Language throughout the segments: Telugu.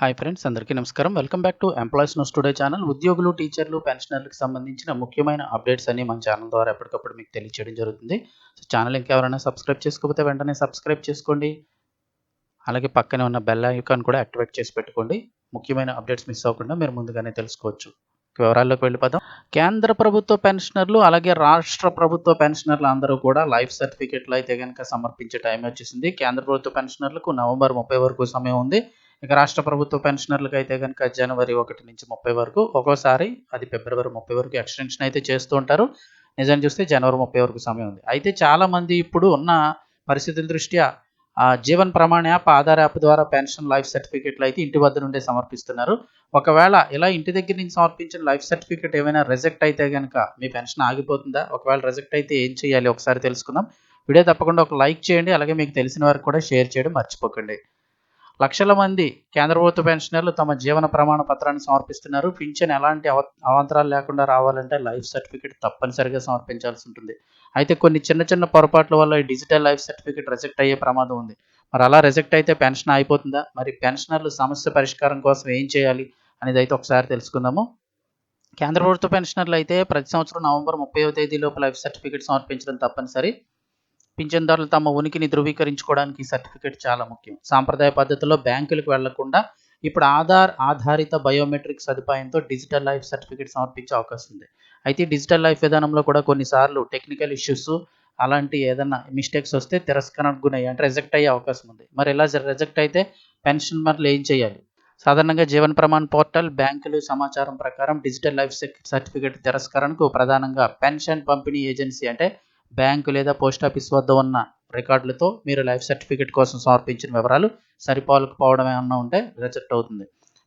హాయ్ ఫ్రెండ్స్ అందరికీ నమస్కారం. Welcome back to employees no studio channel. ఉద్యోగులు టీచర్లు పెన్షనర్లకు సంబంధించిన ముఖ్యమైన అప్డేట్స్ అన్ని మన ఛానల్ ద్వారా ఎప్పటికప్పుడు మీకు తెలియచేయడం జరుగుతుంది. సో ఛానల్ ఇంకెవరైనా సబ్స్క్రైబ్ చేసుకోకపోతే వెంటనే సబ్స్క్రైబ్ చేసుకోండి. అలాగే పక్కనే ఉన్న బెల్ ఐకాన్ కూడా యాక్టివేట్ చేసి పెట్టుకోండి. ముఖ్యమైన అప్డేట్స్ మిస్ అవ్వకుండా మీరు ముందుగానే తెలుసుకోవచ్చు. వివరాల్లోకి వెళ్ళిపోదాం. కేంద్ర ప్రభుత్వ పెన్షనర్లు అలాగే రాష్ట్ర ప్రభుత్వ పెన్షనర్లు అందరూ కూడా లైఫ్ సర్టిఫికెట్లు అయితే కనుక సమర్పించే టైం వచ్చేసింది. కేంద్ర ప్రభుత్వ పెన్షనర్లకు నవంబర్ ముప్పై వరకు సమయం ఉంది. ఇక రాష్ట్ర ప్రభుత్వ పెన్షనర్లకు అయితే కనుక జనవరి ఒకటి నుంచి ముప్పై వరకు ఒక్కోసారి అది ఫిబ్రవరి ముప్పై వరకు ఎక్స్టెన్షన్ అయితే చేస్తూ ఉంటారు. నిజం చూస్తే జనవరి ముప్పై వరకు సమయం ఉంది. అయితే చాలా మంది ఇప్పుడు ఉన్న పరిస్థితుల దృష్ట్యా జీవన్ ప్రమాణ యాప్ ఆధార్ యాప్ ద్వారా పెన్షన్ లైఫ్ సర్టిఫికెట్లు అయితే ఇంటి వద్ద నుండే సమర్పిస్తున్నారు. ఒకవేళ ఇలా ఇంటి దగ్గర నుంచి సమర్పించిన లైఫ్ సర్టిఫికెట్ ఏమైనా రిజెక్ట్ అయితే కనుక మీ పెన్షన్ ఆగిపోతుందా? ఒకవేళ రిజెక్ట్ అయితే ఏం చేయాలి? ఒకసారి తెలుసుకుందాం. వీడియో తప్పకుండా ఒక లైక్ చేయండి. అలాగే మీకు తెలిసిన వారికి కూడా షేర్ చేయడం మర్చిపోకండి. లక్షల మంది కేంద్ర ప్రభుత్వ పెన్షనర్లు తమ జీవన ప్రమాణ పత్రాన్ని సమర్పిస్తున్నారు. పింఛన్ ఎలాంటి అవ అవాంతరాలు లేకుండా రావాలంటే లైఫ్ సర్టిఫికేట్ తప్పనిసరిగా సమర్పించాల్సి ఉంటుంది. అయితే కొన్ని చిన్న చిన్న పొరపాట్ల వల్ల ఈ డిజిటల్ లైఫ్ సర్టిఫికేట్ రిజెక్ట్ అయ్యే ప్రమాదం ఉంది. మరి అలా రిజెక్ట్ అయితే పెన్షన్ అయిపోతుందా? మరి పెన్షనర్లు సమస్య పరిష్కారం కోసం ఏం చేయాలి అనేది అయితే ఒకసారి తెలుసుకుందాము. కేంద్ర ప్రభుత్వ పెన్షనర్లు అయితే ప్రతి సంవత్సరం నవంబర్ ముప్పైవ తేదీలోపు లైఫ్ సర్టిఫికేట్ సమర్పించడం తప్పనిసరి. పింఛన్దారులు తమ ఉనికిని ధృవీకరించుకోవడానికి సర్టిఫికేట్ చాలా ముఖ్యం. సాంప్రదాయ పద్ధతిలో బ్యాంకులకు వెళ్ళకుండా ఇప్పుడు ఆధార్ ఆధారిత బయోమెట్రిక్ సదుపాయంతో డిజిటల్ లైఫ్ సర్టిఫికేట్ సమర్పించే అవకాశం ఉంది. అయితే డిజిటల్ లైఫ్ విధానంలో కూడా కొన్నిసార్లు టెక్నికల్ ఇష్యూస్ అలాంటి ఏదైనా మిస్టేక్స్ వస్తే తిరస్కరణకు గురయ్యి అంటే రిజెక్ట్ అయ్యే అవకాశం ఉంది. మరి ఇలా రిజెక్ట్ అయితే పెన్షన్ మరలు ఏం చేయాలి? సాధారణంగా జీవన్ ప్రమాణ్ పోర్టల్ బ్యాంకులు సమాచారం ప్రకారం డిజిటల్ లైఫ్ సర్టిఫికేట్ తిరస్కరణకు ప్రధానంగా పెన్షన్ పంపిణీ ఏజెన్సీ అంటే బ్యాంకు లేదా పోస్ట్ ఆఫీస్ వద్ద ఉన్న రికార్డులతో మీరు లైఫ్ సర్టిఫికేట్ కోసం సమర్పించిన వివరాలు సరిపోలకపోవడం ఏమన్నా ఉంటే రిజెక్ట్ అవుతుంది.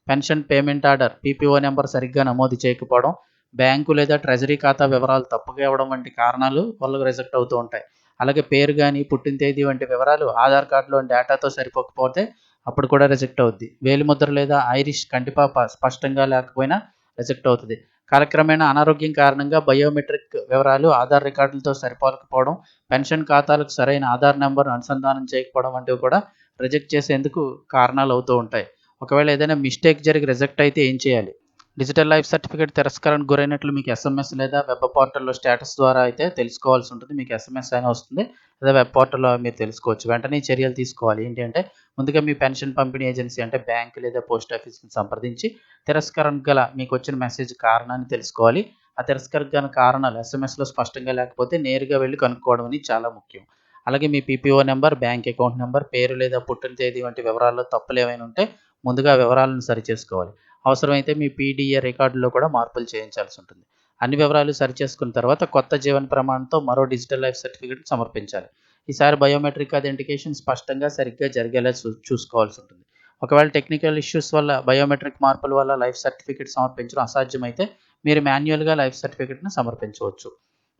Pension payment order PPO number సరిగ్గా నమోదు చేయకపోవడం బ్యాంకు లేదా ట్రెజరీ ఖాతా వివరాలు తప్పుగా ఇవ్వడం వంటి కారణాలు వల్ల రిజెక్ట్ అవుతూ ఉంటాయి. అలాగే పేరు కానీ పుట్టిన తేదీ వంటి వివరాలు ఆధార్ కార్డులో డేటాతో సరిపోకపోతే అప్పుడు కూడా రిజెక్ట్ అవుద్ది. వేలిముద్ర లేదా ఐరిష్ కంటిపాప స్పష్టంగా లేకపోయినా రిజెక్ట్ అవుతుంది. కాలక్రమేణా అనారోగ్యం కారణంగా బయోమెట్రిక్ వివరాలు ఆధార్ రికార్డులతో సరిపోలకపోవడం పెన్షన్ ఖాతాలకు సరైన ఆధార్ నెంబర్ అనుసంధానం చేయకపోవడం వంటివి కూడా రిజెక్ట్ చేసేందుకు కారణాలు అవుతూ ఉంటాయి. ఒకవేళ ఏదైనా మిస్టేక్ జరిగి రిజెక్ట్ అయితే ఏం చేయాలి? డిజిటల్ లైఫ్ సర్టిఫికేట్ తిరస్కరణకు గురైనట్లు మీకు ఎస్ఎంఎస్ లేదా వెబ్ పోర్టల్లో స్టేటస్ ద్వారా అయితే తెలుసుకోవాల్సి ఉంటుంది. మీకు ఎస్ఎంఎస్ అయినా వస్తుంది. లేదా వెబ్ పోర్టల్లో మీరు తెలుసుకోవచ్చు. వెంటనే చర్యలు తీసుకోవాలి. ఏంటి అంటే ముందుగా మీ పెన్షన్ పంపిణీ ఏజెన్సీ అంటే బ్యాంక్ లేదా పోస్ట్ ఆఫీస్ని సంప్రదించి తిరస్కరణ గల మీకు వచ్చిన మెసేజ్ కారణాన్ని తెలుసుకోవాలి. ఆ తిరస్కరణ గల కారణాలు ఎస్ఎంఎస్లో స్పష్టంగా లేకపోతే నేరుగా వెళ్ళి కనుక్కోవడం అనేది చాలా ముఖ్యం. అలాగే మీ PPO number bank account number పేరు లేదా పుట్టిన తేదీ వంటి వివరాల్లో తప్పులు ఏమైనా ఉంటే ముందుగా వివరాలను సరిచేసుకోవాలి. అవసరమైతే మీ పీడీఏ రికార్డులో కూడా మార్పులు చేయించాల్సి ఉంటుంది. అన్ని వివరాలు సరిచేసుకున్న తర్వాత కొత్త జీవన ప్రమాణంతో మరో డిజిటల్ లైఫ్ సర్టిఫికేట్ సమర్పించాలి. ఈసారి బయోమెట్రిక్ అథెంటికేషన్ స్పష్టంగా సరిగ్గా జరిగేలా చూ చూసుకోవాల్సి ఉంటుంది. ఒకవేళ టెక్నికల్ ఇష్యూస్ వల్ల బయోమెట్రిక్ మార్పుల వల్ల లైఫ్ సర్టిఫికేట్ సమర్పించడం అసాధ్యమైతే మీరు మాన్యువల్గా లైఫ్ సర్టిఫికేట్ను సమర్పించవచ్చు.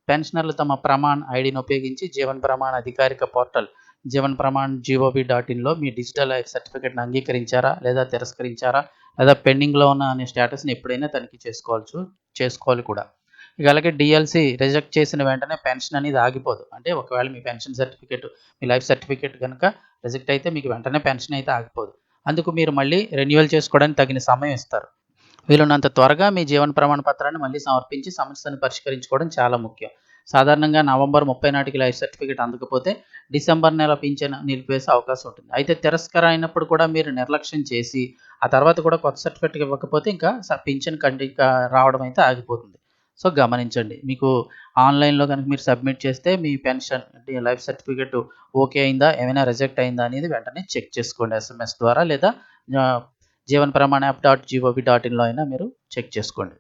పెన్షనర్లు తమ ప్రమాణ్ ఐడిని ఉపయోగించి జీవన్ ప్రమాణ అధికారిక portal Jeevan Pramaan GOV dot ఇన్లో మీ డిజిటల్ లైఫ్ సర్టిఫికేట్ని అంగీకరించారా? లేదా తిరస్కరించారా? లేదా పెండింగ్లో ఉన్న అనే స్టేటస్ని ఎప్పుడైనా తనిఖీ చేసుకోవచ్చు చేసుకోవాలి కూడా. ఇక అలాగే డిఎల్సి రిజెక్ట్ చేసిన వెంటనే పెన్షన్ అనేది ఆగిపోదు. అంటే ఒకవేళ మీ పెన్షన్ సర్టిఫికేట్ మీ లైఫ్ సర్టిఫికేట్ కనుక రిజెక్ట్ అయితే మీకు వెంటనే పెన్షన్ అయితే ఆగిపోదు. అందుకు మీరు మళ్ళీ రెన్యువల్ చేసుకోవడానికి తగిన సమయం ఇస్తారు. వీలున్నంత త్వరగా మీ జీవన ప్రమాణ పత్రాన్ని మళ్ళీ సమర్పించి సమస్యను పరిష్కరించుకోవడం చాలా ముఖ్యం. సాధారణంగా నవంబర్ ముప్పై నాటికి లైఫ్ సర్టిఫికేట్ అందకపోతే డిసెంబర్ నెల పింఛన్ నిలిపివేసే అవకాశం ఉంటుంది. అయితే తిరస్కారం అయినప్పుడు కూడా మీరు నిర్లక్ష్యం చేసి ఆ తర్వాత కూడా కొత్త సర్టిఫికేట్ ఇవ్వకపోతే ఇంకా పింఛన్ కంటి రావడం అయితే ఆగిపోతుంది. సో గమనించండి. మీకు ఆన్లైన్లో కనుక మీరు సబ్మిట్ చేస్తే మీ పెన్షన్ లైఫ్ సర్టిఫికేట్ ఓకే అయిందా ఏమైనా రిజెక్ట్ అయిందా అనేది వెంటనే చెక్ చేసుకోండి ఎస్ఎంఎస్ ద్వారా లేదా Jeevan Pramaan app dot GOV dot ఇన్లో అయినా మీరు చెక్ చేసుకోండి.